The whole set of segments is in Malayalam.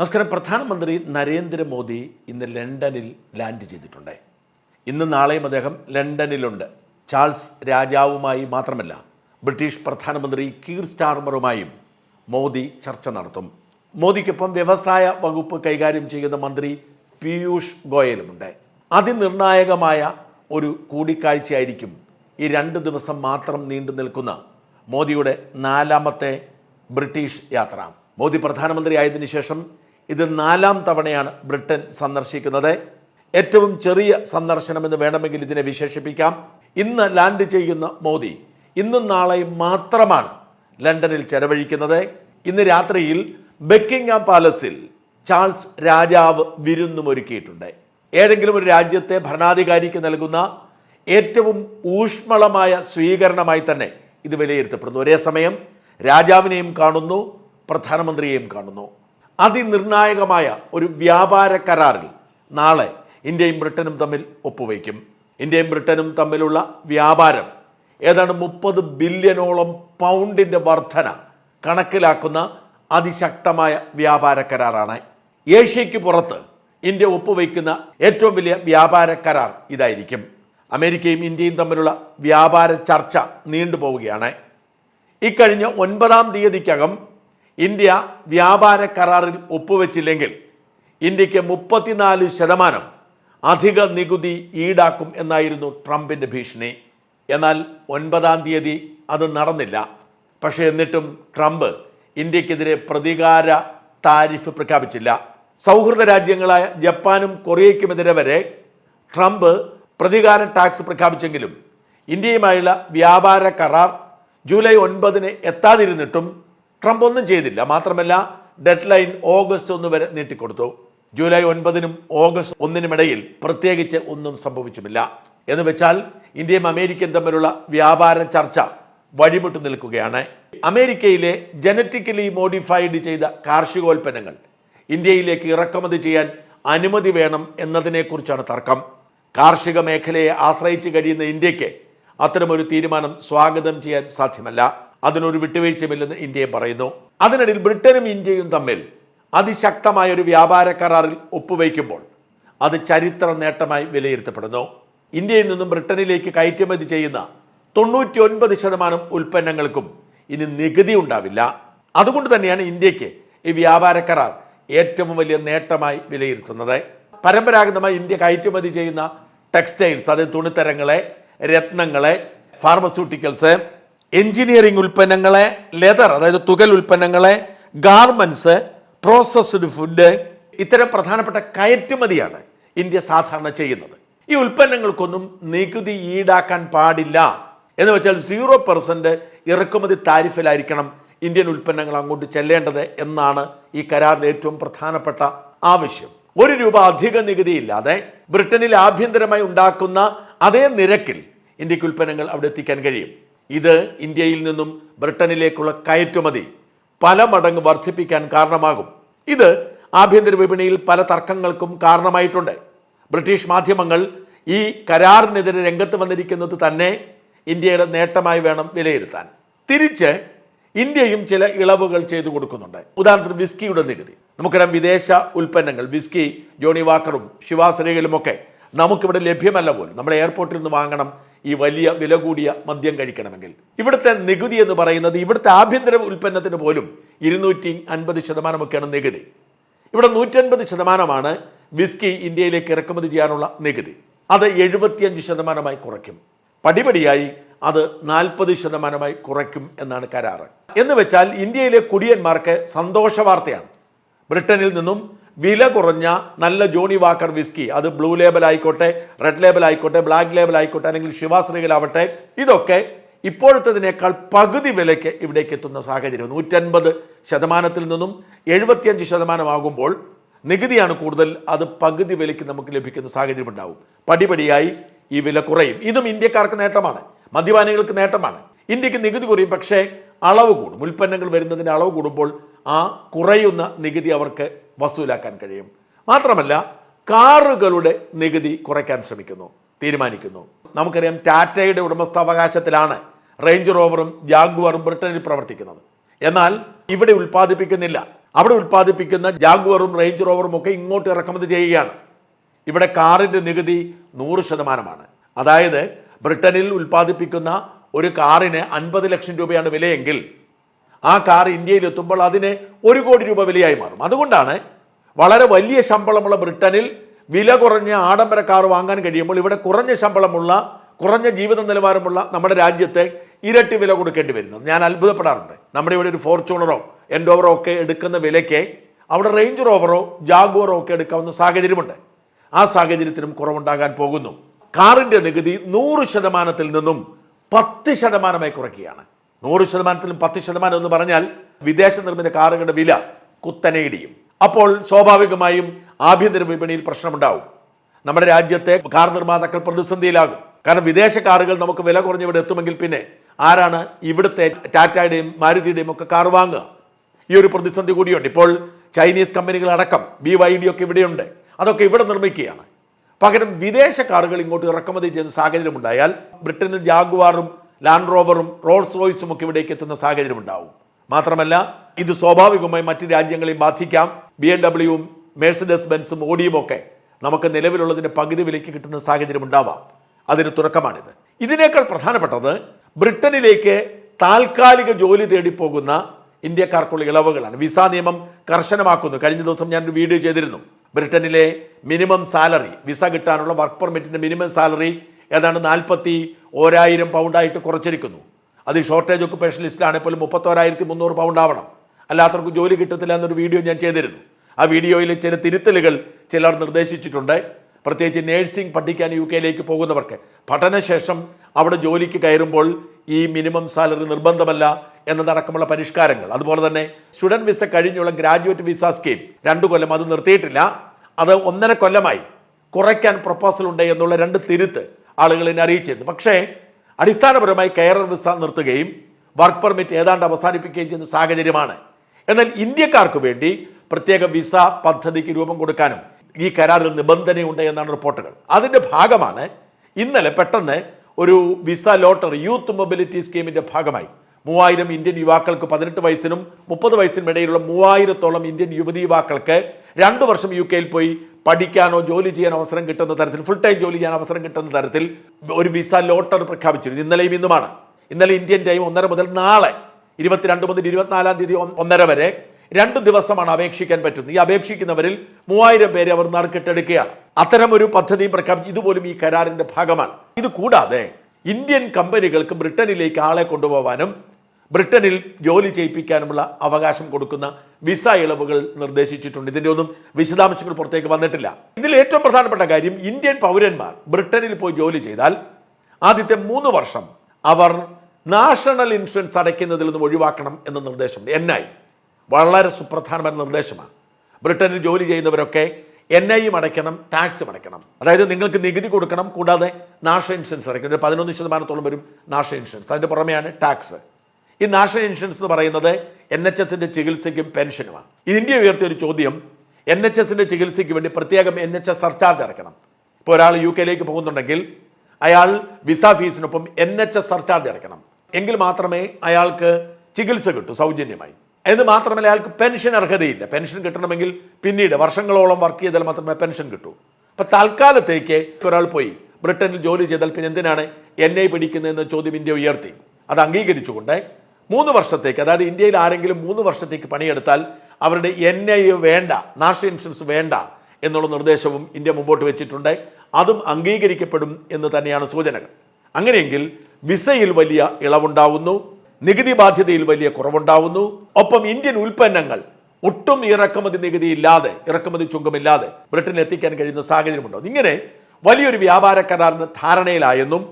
നമസ്കാരം. പ്രധാനമന്ത്രി നരേന്ദ്രമോദി ഇന്ന് ലണ്ടനിൽ ലാൻഡ് ചെയ്തിട്ടുണ്ട്. ഇന്ന് നാളെയും അദ്ദേഹം ലണ്ടനിലുണ്ട്. ചാൾസ് രാജാവുമായി മാത്രമല്ല ബ്രിട്ടീഷ് പ്രധാനമന്ത്രി കീർ സ്റ്റാർമറുമായും മോദി ചർച്ച നടത്തും. മോദിക്കൊപ്പം വ്യവസായ വകുപ്പ് കൈകാര്യം ചെയ്യുന്ന മന്ത്രി പീയൂഷ് ഗോയലുമുണ്ട്. അതിനിർണായകമായ ഒരു കൂടിക്കാഴ്ചയായിരിക്കും ഈ രണ്ട് ദിവസം മാത്രം നീണ്ടു നിൽക്കുന്ന മോദിയുടെ നാലാമത്തെ ബ്രിട്ടീഷ് യാത്ര. മോദി പ്രധാനമന്ത്രി ആയതിനു ശേഷം ഇത് നാലാം തവണയാണ് ബ്രിട്ടൻ സന്ദർശിക്കുന്നത്. ഏറ്റവും ചെറിയ സന്ദർശനം എന്ന് വേണമെങ്കിൽ ഇതിനെ വിശേഷിപ്പിക്കാം. ഇന്ന് ലാൻഡ് ചെയ്യുന്ന മോദി ഇന്നും നാളെയും മാത്രമാണ് ലണ്ടനിൽ ചെലവഴിക്കുന്നത്. ഇന്ന് രാത്രിയിൽ ബക്കിംഗ്ഹാം പാലസിൽ ചാൾസ് രാജാവ് വിരുന്നും ഒരുക്കിയിട്ടുണ്ട്. ഏതെങ്കിലും ഒരു രാജ്യത്തെ ഭരണാധികാരിക്ക് നൽകുന്ന ഏറ്റവും ഊഷ്മളമായ സ്വീകരണമായി തന്നെ ഇത് വിലയിരുത്തപ്പെടുന്നു. ഒരേ സമയം രാജാവിനെയും കാണുന്നു പ്രധാനമന്ത്രിയെയും കാണുന്നു. അതിനിർണായകമായ ഒരു വ്യാപാര കരാറിൽ നാളെ ഇന്ത്യയും ബ്രിട്ടനും തമ്മിൽ ഒപ്പുവയ്ക്കും. ഇന്ത്യയും ബ്രിട്ടനും തമ്മിലുള്ള വ്യാപാരം ഏതാണ്ട് മുപ്പത് ബില്യണോളം പൗണ്ടിന്റെ വർധന കണക്കിലാക്കുന്ന അതിശക്തമായ വ്യാപാര കരാറാണ്. ഏഷ്യയ്ക്ക് പുറത്ത് ഇന്ത്യ ഒപ്പുവയ്ക്കുന്ന ഏറ്റവും വലിയ വ്യാപാര കരാർ ഇതായിരിക്കും. അമേരിക്കയും ഇന്ത്യയും തമ്മിലുള്ള വ്യാപാര ചർച്ച നീണ്ടുപോവുകയാണ്. ഇക്കഴിഞ്ഞ ഒൻപതാം തീയതിക്കകം ഇന്ത്യ വ്യാപാര കരാറിൽ ഒപ്പുവെച്ചില്ലെങ്കിൽ ഇന്ത്യയ്ക്ക് മുപ്പത്തിനാല് ശതമാനം അധിക നികുതി ഈടാക്കും എന്നായിരുന്നു ട്രംപിന്റെ ഭീഷണി. എന്നാൽ ഒൻപതാം തീയതി അത് നടന്നില്ല. പക്ഷേ എന്നിട്ടും ട്രംപ് ഇന്ത്യക്കെതിരെ പ്രതികാര താരിഫ് പ്രഖ്യാപിച്ചില്ല. സൗഹൃദ രാജ്യങ്ങളായ ജപ്പാനും കൊറിയയ്ക്കുമെതിരെ വരെ ട്രംപ് പ്രതികാര ടാക്സ് പ്രഖ്യാപിച്ചെങ്കിലും ഇന്ത്യയുമായുള്ള വ്യാപാര കരാർ ജൂലൈ ഒൻപതിന് എത്താതിരുന്നിട്ടും ട്രംപ് ഒന്നും ചെയ്തില്ല. മാത്രമല്ല ഡെഡ് ലൈൻ ഓഗസ്റ്റ് ഒന്ന് വരെ നീട്ടിക്കൊടുത്തു. ജൂലൈ ഒൻപതിനും ഓഗസ്റ്റ് ഒന്നിനുമിടയിൽ പ്രത്യേകിച്ച് ഒന്നും സംഭവിച്ചുമില്ല. എന്ന് വെച്ചാൽ ഇന്ത്യയും അമേരിക്കയും തമ്മിലുള്ള വ്യാപാര ചർച്ച വഴിമുട്ട് നിൽക്കുകയാണ്. അമേരിക്കയിലെ ജനറ്റിക്കലി മോഡിഫൈഡ് ചെയ്ത കാർഷികോൽപ്പന്നങ്ങൾ ഇന്ത്യയിലേക്ക് ഇറക്കുമതി ചെയ്യാൻ അനുമതി വേണം എന്നതിനെക്കുറിച്ചാണ് തർക്കം. കാർഷിക മേഖലയെ ആശ്രയിച്ച് കഴിയുന്ന ഇന്ത്യയ്ക്ക് അത്തരമൊരു തീരുമാനം സ്വാഗതം ചെയ്യാൻ സാധ്യമല്ല. അതിനൊരു വിട്ടുവീഴ്ചയുമില്ലെന്ന് ഇന്ത്യയും പറയുന്നു. അതിനിടയിൽ ബ്രിട്ടനും ഇന്ത്യയും തമ്മിൽ അതിശക്തമായ ഒരു വ്യാപാര കരാറിൽ ഒപ്പുവയ്ക്കുമ്പോൾ അത് ചരിത്ര നേട്ടമായി വിലയിരുത്തപ്പെടുന്നു. ഇന്ത്യയിൽ നിന്നും ബ്രിട്ടനിലേക്ക് കയറ്റുമതി ചെയ്യുന്ന തൊണ്ണൂറ്റി ഒൻപത് ശതമാനം ഉൽപ്പന്നങ്ങൾക്കും ഇനി നികുതി ഉണ്ടാവില്ല. അതുകൊണ്ട് തന്നെയാണ് ഇന്ത്യയ്ക്ക് ഈ വ്യാപാര കരാർ ഏറ്റവും വലിയ നേട്ടമായി വിലയിരുത്തുന്നത്. പരമ്പരാഗതമായി ഇന്ത്യ കയറ്റുമതി ചെയ്യുന്ന ടെക്സ്റ്റൈൽസ് അതായത് തുണിത്തരങ്ങളെ രത്നങ്ങളെ ഫാർമസ്യൂട്ടിക്കൽസ് എഞ്ചിനീയറിംഗ് ഉൽപ്പന്നങ്ങളെ ലെതർ അതായത് തുകൽ ഉൽപ്പന്നങ്ങളെ ഗാർമെന്റ്സ് പ്രോസസ്ഡ് ഫുഡ് ഇത്തരം പ്രധാനപ്പെട്ട കയറ്റുമതിയാണ് ഇന്ത്യ സാധാരണ ചെയ്യുന്നത്. ഈ ഉൽപ്പന്നങ്ങൾക്കൊന്നും നികുതി ഈടാക്കാൻ പാടില്ല. എന്ന് വെച്ചാൽ സീറോ പെർസെന്റ് ഇറക്കുമതി താരിഫിലായിരിക്കണം ഇന്ത്യൻ ഉൽപ്പന്നങ്ങൾ അങ്ങോട്ട് ചെല്ലേണ്ടത് എന്നാണ് ഈ കരാറിലെ ഏറ്റവും പ്രധാനപ്പെട്ട ആവശ്യം. ഒരു രൂപ അധിക നികുതി ഇല്ലാതെ ബ്രിട്ടനിൽ ആഭ്യന്തരമായി ഉണ്ടാക്കുന്ന അതേ നിരക്കിൽ ഇന്ത്യയ്ക്ക് ഉൽപ്പന്നങ്ങൾ അവിടെ എത്തിക്കാൻ കഴിയും. ഇത് ഇന്ത്യയിൽ നിന്നും ബ്രിട്ടനിലേക്കുള്ള കയറ്റുമതി പല മടങ്ങ് വർദ്ധിപ്പിക്കാൻ കാരണമാകും. ഇത് ആഭ്യന്തര വിപണിയിൽ പല തർക്കങ്ങൾക്കും കാരണമായിട്ടുണ്ട്. ബ്രിട്ടീഷ് മാധ്യമങ്ങൾ ഈ കരാറിനെതിരെ രംഗത്ത് വന്നിരിക്കുന്നത് തന്നെ ഇന്ത്യയുടെ നേട്ടമായി വേണം വിലയിരുത്താൻ. തിരിച്ച് ഇന്ത്യയും ചില ഇളവുകൾ ചെയ്തു കൊടുക്കുന്നുണ്ട്. ഉദാഹരണത്തിന് വിസ്കിയുടെ നികുതി. നമുക്കറിയാം വിദേശ ഉൽപ്പന്നങ്ങൾ വിസ്കി ജോണി വാക്കറും ശിവാസരേഖലുമൊക്കെ നമുക്കിവിടെ ലഭ്യമല്ല പോലും. നമ്മൾ എയർപോർട്ടിൽ നിന്ന് വാങ്ങണം ഈ വലിയ വില കൂടിയ മദ്യം കഴിക്കണമെങ്കിൽ. ഇവിടുത്തെ നികുതി എന്ന് പറയുന്നത് ഇവിടുത്തെ ആഭ്യന്തര ഉൽപ്പന്നത്തിന് പോലും ഇരുന്നൂറ്റി അൻപത് ശതമാനമൊക്കെയാണ് നികുതി. ഇവിടെ നൂറ്റൻപത് ശതമാനമാണ് വിസ്കി ഇന്ത്യയിലേക്ക് ഇറക്കുമതി ചെയ്യാനുള്ള നികുതി. അത് എഴുപത്തിയഞ്ച് ശതമാനമായി കുറയ്ക്കും. പടിപടിയായി അത് നാൽപ്പത് ശതമാനമായി കുറയ്ക്കും എന്നാണ് കരാറ്. എന്ന് വെച്ചാൽ ഇന്ത്യയിലെ കുടിയന്മാർക്ക് സന്തോഷ വാർത്തയാണ്. ബ്രിട്ടനിൽ നിന്നും വില കുറഞ്ഞ നല്ല ജോണി വാക്കർ വിസ്കി. അത് ബ്ലൂ ലേബൽ ആയിക്കോട്ടെ റെഡ് ലേബൽ ആയിക്കോട്ടെ ബ്ലാക്ക് ലേബൽ ആയിക്കോട്ടെ അല്ലെങ്കിൽ ശിവാശ്രീകളാവട്ടെ ഇതൊക്കെ ഇപ്പോഴത്തതിനേക്കാൾ പകുതി വിലയ്ക്ക് ഇവിടേക്ക് എത്തുന്ന സാഹചര്യം. നൂറ്റൻപത് ശതമാനത്തിൽ നിന്നും എഴുപത്തിയഞ്ച് ശതമാനമാകുമ്പോൾ നികുതിയാണ് കൂടുതൽ അത് പകുതി വിലയ്ക്ക് നമുക്ക് ലഭിക്കുന്ന സാഹചര്യം ഉണ്ടാവും പടിപടിയായി ഈ വില കുറയും. ഇതും ഇന്ത്യക്കാർക്ക് നേട്ടമാണ് മദ്യപാനികൾക്ക് നേട്ടമാണ്. ഇന്ത്യയ്ക്ക് നികുതി കുറയും പക്ഷേ അളവ് കൂടും. ഉൽപ്പന്നങ്ങൾ വരുന്നതിന് അളവ് കൂടുമ്പോൾ ആ കുറയുന്ന നികുതി അവർക്ക് വസൂലാക്കാൻ കഴിയും. മാത്രമല്ല കാറുകളുടെ നികുതി കുറയ്ക്കാൻ ശ്രമിക്കുന്നു തീരുമാനിക്കുന്നു. നമുക്കറിയാം ടാറ്റയുടെ ഉടമസ്ഥാവകാശത്തിലാണ് റേഞ്ച് റോവറും ജാഗ്വറും ബ്രിട്ടനിൽ പ്രവർത്തിക്കുന്നത്. എന്നാൽ ഇവിടെ ഉൽപ്പാദിപ്പിക്കുന്നില്ല. അവിടെ ഉൽപ്പാദിപ്പിക്കുന്ന ജാഗ്വറും റേഞ്ച് റോവറും ഒക്കെ ഇങ്ങോട്ട് ഇറക്കുമതി ചെയ്യുകയാണ്. ഇവിടെ കാറിന്റെ നികുതി നൂറ് ശതമാനമാണ്. അതായത് ബ്രിട്ടനിൽ ഉൽപ്പാദിപ്പിക്കുന്ന ഒരു കാറിന് അൻപത് ലക്ഷം രൂപയാണ് വിലയെങ്കിൽ ആ കാർ ഇന്ത്യയിൽ എത്തുമ്പോൾ അതിന് ഒരു കോടി രൂപ വിലയായി മാറും. അതുകൊണ്ടാണ് വളരെ വലിയ ശമ്പളമുള്ള ബ്രിട്ടനിൽ വില കുറഞ്ഞ ആഡംബര കാർ വാങ്ങാൻ കഴിയുമ്പോൾ ഇവിടെ കുറഞ്ഞ ശമ്പളമുള്ള കുറഞ്ഞ ജീവിത നിലവാരമുള്ള നമ്മുടെ രാജ്യത്തെ ഇരട്ടി വില കൊടുക്കേണ്ടി വരുന്നത് ഞാൻ അത്ഭുതപ്പെടാറുണ്ട്. നമ്മുടെ ഇവിടെ ഒരു ഫോർച്യൂണറോ എൻഡോവറോ ഒക്കെ എടുക്കുന്ന വിലയ്ക്ക് അവിടെ റേഞ്ച് റോവറോ ജാഗുവറോ ഒക്കെ എടുക്കാവുന്ന സാഹചര്യമുണ്ട്. ആ സാഹചര്യത്തിനും കുറവുണ്ടാകാൻ പോകുന്നു. കാറിന്റെ നികുതി നൂറ് ശതമാനത്തിൽ നിന്നും പത്ത് ശതമാനമായി കുറയ്ക്കുകയാണ്. നൂറ് ശതമാനത്തിലും പത്ത് ശതമാനം എന്ന് പറഞ്ഞാൽ വിദേശ നിർമ്മിത കാറുകളുടെ വില കുത്തനെ ഇടിയും അപ്പോൾ സ്വാഭാവികമായും ആഭ്യന്തര വിപണിയിൽ പ്രശ്നമുണ്ടാവും. നമ്മുടെ രാജ്യത്തെ കാർ നിർമ്മാതാക്കൾ പ്രതിസന്ധിയിലാകും. കാരണം വിദേശ കാറുകൾ നമുക്ക് വില കുറഞ്ഞ് ഇവിടെ എത്തുമെങ്കിൽ പിന്നെ ആരാണ് ഇവിടുത്തെ ടാറ്റയുടെയും മാരുതിയുടെയും ഒക്കെ കാർ വാങ്ങുക? ഈ ഒരു പ്രതിസന്ധി കൂടിയുണ്ട്. ഇപ്പോൾ ചൈനീസ് കമ്പനികൾ അടക്കം ബി വൈ ഡി ഒക്കെ ഇവിടെയുണ്ട്. അതൊക്കെ ഇവിടെ നിർമ്മിക്കുകയാണ്. പകരം വിദേശ കാറുകൾ ഇങ്ങോട്ട് ഇറക്കുമതി ചെയ്യുന്ന സാഹചര്യം ഉണ്ടായാൽ ബ്രിട്ടനിൽ ജാഗ്വാറും ലാൻഡ് റോവറും റോൾസ് റോയ്സും ഒക്കെ ഇവിടേക്ക് എത്തുന്ന സാഹചര്യം ഉണ്ടാവും. മാത്രമല്ല ഇത് സ്വാഭാവികമായി മറ്റ് രാജ്യങ്ങളെയും ബാധിക്കാം. ബി എം ഡബ്ല്യുവും മേഴ്സഡസ് ബെൻസും ഓഡിയും ഒക്കെ നമുക്ക് നിലവിലുള്ളതിന്റെ പകുതി വിലയ്ക്ക് കിട്ടുന്ന സാഹചര്യം ഉണ്ടാവാം. അതിന് തുടക്കമാണിത്. ഇതിനേക്കാൾ പ്രധാനപ്പെട്ടത് ബ്രിട്ടനിലേക്ക് താൽക്കാലിക ജോലി തേടി പോകുന്ന ഇന്ത്യക്കാർക്കുള്ള ഇളവുകളാണ്. വിസ നിയമം കർശനമാക്കുന്നു. കഴിഞ്ഞ ദിവസം ഞാൻ ഒരു വീഡിയോ ചെയ്തിരുന്നു. ബ്രിട്ടനിലെ മിനിമം സാലറി വിസ കിട്ടാനുള്ള വർക്ക് പെർമിറ്റിന്റെ മിനിമം സാലറി ഏതാണ്ട് നാൽപ്പത്തി ഓരായിരം പൗണ്ടായിട്ട് കുറച്ചിരിക്കുന്നു. അത് ഷോർട്ടേജ് ഒക്കുപേഷൻ ലിസ്റ്റിലാണെങ്കിൽ പോലും മുപ്പത്തോരായിരത്തി മുന്നൂറ് പൗണ്ട് ആവണം. അല്ലാത്തവർക്ക് ജോലി കിട്ടത്തില്ല എന്നൊരു വീഡിയോ ഞാൻ ചെയ്തിരുന്നു. ആ വീഡിയോയിൽ ചില തിരുത്തലുകൾ ചിലർ നിർദ്ദേശിച്ചിട്ടുണ്ട്. പ്രത്യേകിച്ച് നേഴ്സിംഗ് പഠിക്കാൻ യു കെയിലേക്ക് പോകുന്നവർക്ക്. പഠനശേഷം അവിടെ ജോലിക്ക് കയറുമ്പോൾ ഈ മിനിമം സാലറി നിർബന്ധമല്ല എന്നതടക്കമുള്ള പരിഷ്കാരങ്ങൾ. അതുപോലെ തന്നെ സ്റ്റുഡന്റ് വിസ കഴിഞ്ഞുള്ള ഗ്രാജുവേറ്റ് വിസ സ്കീം. രണ്ട് കൊല്ലം അത് നിർത്തിയിട്ടില്ല. അത് ഒന്നര കൊല്ലമായി കുറയ്ക്കാൻ പ്രപ്പോസൽ ഉണ്ട് എന്നുള്ള രണ്ട് തിരുത്ത്. ആളുകളെ അറിയിച്ചിരുന്നു. പക്ഷേ അടിസ്ഥാനപരമായി കെയറർ വിസ നിർത്തുകയും വർക്ക് പെർമിറ്റ് ഏതാണ്ട് അവസാനിപ്പിക്കുകയും ചെയ്യുന്ന സാഹചര്യമാണ്. എന്നാൽ ഇന്ത്യക്കാർക്ക് വേണ്ടി പ്രത്യേക വിസ പദ്ധതിക്ക് രൂപം കൊടുക്കാനും ഈ കരാറിൽ നിബന്ധനയുണ്ട് എന്നാണ് റിപ്പോർട്ടുകൾ. അതിന്റെ ഭാഗമാണ് ഇന്നലെ പെട്ടെന്ന് ഒരു വിസ ലോട്ടറി യൂത്ത് മൊബിലിറ്റി സ്കീമിന്റെ ഭാഗമായി. മൂവായിരം ഇന്ത്യൻ യുവാക്കൾക്ക് പതിനെട്ട് വയസ്സിനും മുപ്പത് വയസ്സിനും ഇടയിലുള്ള മൂവായിരത്തോളം ഇന്ത്യൻ യുവതി യുവാക്കൾക്ക് രണ്ടു വർഷം യു കെയിൽ പോയി പഠിക്കാനോ ജോലി ചെയ്യാൻ അവസരം കിട്ടുന്ന തരത്തിൽ ഫുൾ ടൈം ജോലി ചെയ്യാൻ അവസരം കിട്ടുന്ന തരത്തിൽ ഒരു വിസ ലോട്ടറി പ്രഖ്യാപിച്ചിരുന്നു. ഇന്നലെയും ഇന്നുമാണ്. ഇന്നലെ ഇന്ത്യൻ ടൈം ഒന്നര മുതൽ നാളെ ഇരുപത്തിരണ്ട് മുതൽ ഇരുപത്തിനാലാം തീയതി ഒന്നര വരെ രണ്ട് ദിവസമാണ് അപേക്ഷിക്കാൻ പറ്റുന്നത്. ഈ അപേക്ഷിക്കുന്നവരിൽ മൂവായിരം പേരെ അവർ നറുക്കിട്ടെടുക്കുകയാണ്. അത്തരം ഒരു പദ്ധതിയും പ്രഖ്യാപിച്ചു ഇതുപോലും ഈ കരാറിന്റെ ഭാഗമാണ്. ഇത് കൂടാതെ ഇന്ത്യൻ കമ്പനികൾക്ക് ബ്രിട്ടനിലേക്ക് ആളെ കൊണ്ടുപോകാനും ബ്രിട്ടനിൽ ജോലി ചെയ്യിപ്പിക്കാനുമുള്ള അവകാശം കൊടുക്കുന്ന വിസ ഇളവുകൾ നിർദ്ദേശിച്ചിട്ടുണ്ട്. ഇതിന്റെ ഒന്നും വിശദാംശങ്ങൾ പുറത്തേക്ക് വന്നിട്ടില്ല. ഇതിൽ ഏറ്റവും പ്രധാനപ്പെട്ട കാര്യം ഇന്ത്യൻ പൗരന്മാർ ബ്രിട്ടനിൽ പോയി ജോലി ചെയ്താൽ ആദ്യത്തെ മൂന്ന് വർഷം അവർ നാഷണൽ ഇൻഷുറൻസ് അടയ്ക്കുന്നതിൽ നിന്ന് ഒഴിവാക്കണം എന്ന നിർദ്ദേശമുണ്ട്. എൻ ഐ വളരെ സുപ്രധാനമായ നിർദ്ദേശമാണ്. ബ്രിട്ടനിൽ ജോലി ചെയ്യുന്നവരൊക്കെ എൻ ഐയും അടയ്ക്കണം ടാക്സും അടയ്ക്കണം. അതായത് നിങ്ങൾക്ക് നികുതി കൊടുക്കണം കൂടാതെ നാഷണൽ ഇൻഷുറൻസ് അടയ്ക്കണം. പതിനൊന്ന് ശതമാനത്തോളം വരും നാഷണൽ ഇൻഷുറൻസ്. അതിന്റെ പുറമെയാണ് ടാക്സ് ഈ നാഷണൽ ഇൻഷുറൻസ് എന്ന് പറയുന്നത് എൻ എച്ച് എസിന്റെ ചികിത്സയ്ക്കും പെൻഷനുമാണ്. ഇതിന്റെ ഉയർത്തിയൊരു ചോദ്യം. എൻ എച്ച് എസിന്റെ ചികിത്സയ്ക്ക് വേണ്ടി പ്രത്യേകം എൻ എച്ച് എസ് സർചാർജ് അടയ്ക്കണം ഇപ്പോൾ ഒരാൾ യു കെയിലേക്ക് പോകുന്നുണ്ടെങ്കിൽ അയാൾ വിസ ഫീസിനൊപ്പം എൻ എച്ച് എസ് സർചാർജ് അടയ്ക്കണം എങ്കിൽ മാത്രമേ അയാൾക്ക് ചികിത്സ കിട്ടൂ സൗജന്യമായി. എന്ന് മാത്രമല്ല അയാൾക്ക് പെൻഷൻ അർഹതയില്ല. പെൻഷൻ കിട്ടണമെങ്കിൽ പിന്നീട് വർഷങ്ങളോളം വർക്ക് ചെയ്താൽ മാത്രമേ പെൻഷൻ കിട്ടൂ. അപ്പൊ തൽക്കാലത്തേക്ക് ഒരാൾ പോയി. ബ്രിട്ടനിൽ ജോലി ചെയ്താൽ പിന്നെ എന്തിനാണ് ഐ പിടിക്കുന്നതെന്ന ചോദ്യം ഇന്ത്യ ഉയർത്തി. അത് അംഗീകരിച്ചുകൊണ്ട് മൂന്ന് വർഷത്തേക്ക് അതായത് ഇന്ത്യയിൽ ആരെങ്കിലും മൂന്ന് വർഷത്തേക്ക് പണിയെടുത്താൽ അവരുടെ എൻ ഐ വേണ്ട നാഷണൽ ഇൻഷുറൻസ് വേണ്ട എന്നുള്ള നിർദ്ദേശവും ഇന്ത്യ മുമ്പോട്ട് വെച്ചിട്ടുണ്ട്. അതും അംഗീകരിക്കപ്പെടും എന്ന് തന്നെയാണ് സൂചനകൾ. അങ്ങനെയെങ്കിൽ വിസയിൽ വലിയ ഇളവുണ്ടാവുന്നു നികുതി ബാധ്യതയിൽ വലിയ കുറവുണ്ടാവുന്നു. ഒപ്പം ഇന്ത്യൻ ഉൽപ്പന്നങ്ങൾ ഒട്ടും ഇറക്കുമതി നികുതി ഇല്ലാതെ ഇറക്കുമതി ചുങ്കമില്ലാതെ ബ്രിട്ടനിൽ എത്തിക്കാൻ കഴിയുന്ന സാഹചര്യമുണ്ടോ? ഇങ്ങനെ വലിയൊരു വ്യാപാര കരാറിന് ധാരണയിലായെന്നും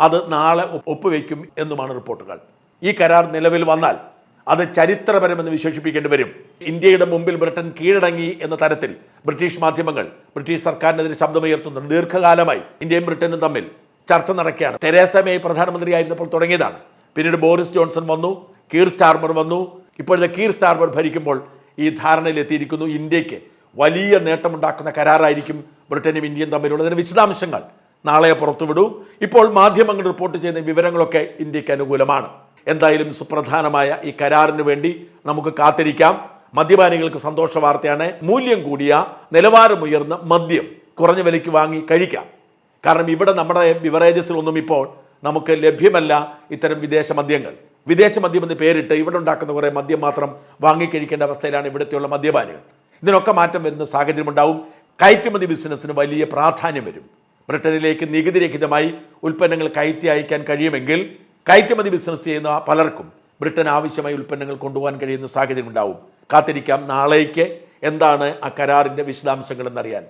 അത് നാളെ ഒപ്പ് ഒപ്പുവെക്കും എന്നുമാണ് റിപ്പോർട്ടുകൾ. ഈ കരാർ നിലവിൽ വന്നാൽ അത് ചരിത്രപരമെന്ന് വിശേഷിപ്പിക്കേണ്ടി വരും. ഇന്ത്യയുടെ മുമ്പിൽ ബ്രിട്ടൻ കീഴടങ്ങി എന്ന തരത്തിൽ ബ്രിട്ടീഷ് മാധ്യമങ്ങൾ ബ്രിട്ടീഷ് സർക്കാരിനെതിരെ ശബ്ദമുയർത്തുന്നുണ്ട് ദീർഘകാലമായി ഇന്ത്യയും ബ്രിട്ടനും തമ്മിൽ ചർച്ച നടക്കുകയാണ്. തെരേസ മേ പ്രധാനമന്ത്രിയായിരുന്നപ്പോൾ തുടങ്ങിയതാണ്. പിന്നീട് ബോറിസ് ജോൺസൺ വന്നു കീർ സ്റ്റാർമർ വന്നു. ഇപ്പോഴത്തെ കീർ സ്റ്റാർമർ ഭരിക്കുമ്പോൾ ഈ ധാരണയിലെത്തിയിരിക്കുന്നു ഇന്ത്യയ്ക്ക് വലിയ നേട്ടമുണ്ടാക്കുന്ന കരാറായിരിക്കും ബ്രിട്ടനും ഇന്ത്യയും തമ്മിലുള്ളതിന് വിശദാംശങ്ങൾ. നാളെ പുറത്തുവിടൂ. ഇപ്പോൾ മാധ്യമങ്ങൾ റിപ്പോർട്ട് ചെയ്യുന്ന വിവരങ്ങളൊക്കെ ഇന്ത്യയ്ക്ക് അനുകൂലമാണ്. എന്തായാലും സുപ്രധാനമായ ഈ കരാറിന് വേണ്ടി നമുക്ക് കാത്തിരിക്കാം. മദ്യപാനികൾക്ക് സന്തോഷ വാർത്തയാണ്. മൂല്യം കൂടിയ നിലവാരമുയർന്ന മദ്യം കുറഞ്ഞ വിലയ്ക്ക് വാങ്ങി കഴിക്കാം. കാരണം ഇവിടെ നമ്മുടെ ബിവറേജസിലൊന്നും ഇപ്പോൾ നമുക്ക് ലഭ്യമല്ല ഇത്തരം വിദേശ മദ്യങ്ങൾ. വിദേശ മദ്യം എന്ന് പേരിട്ട് ഇവിടെ ഉണ്ടാക്കുന്ന കുറേ മദ്യം മാത്രം വാങ്ങിക്കഴിക്കേണ്ട അവസ്ഥയിലാണ് ഇവിടുത്തെയുള്ള മദ്യപാനികൾ. ഇതിനൊക്കെ മാറ്റം വരുന്ന സാഹചര്യമുണ്ടാവും കയറ്റുമതി ബിസിനസ്സിന് വലിയ പ്രാധാന്യം വരും. ബ്രിട്ടനിലേക്ക് നികുതിരഹിതമായി ഉൽപ്പന്നങ്ങൾ കയറ്റി അയക്കാൻ കഴിയുമെങ്കിൽ കയറ്റുമതി ബിസിനസ് ചെയ്യുന്ന പലർക്കും ബ്രിട്ടൻ ആവശ്യമായ ഉൽപ്പന്നങ്ങൾ കൊണ്ടുപോകാൻ കഴിയുന്ന സാഹചര്യം ഉണ്ടാവും കാത്തിരിക്കാം നാളേക്ക്. എന്താണ് ആ കരാറിന്റെ വിശദാംശങ്ങൾ എന്നറിയാൻ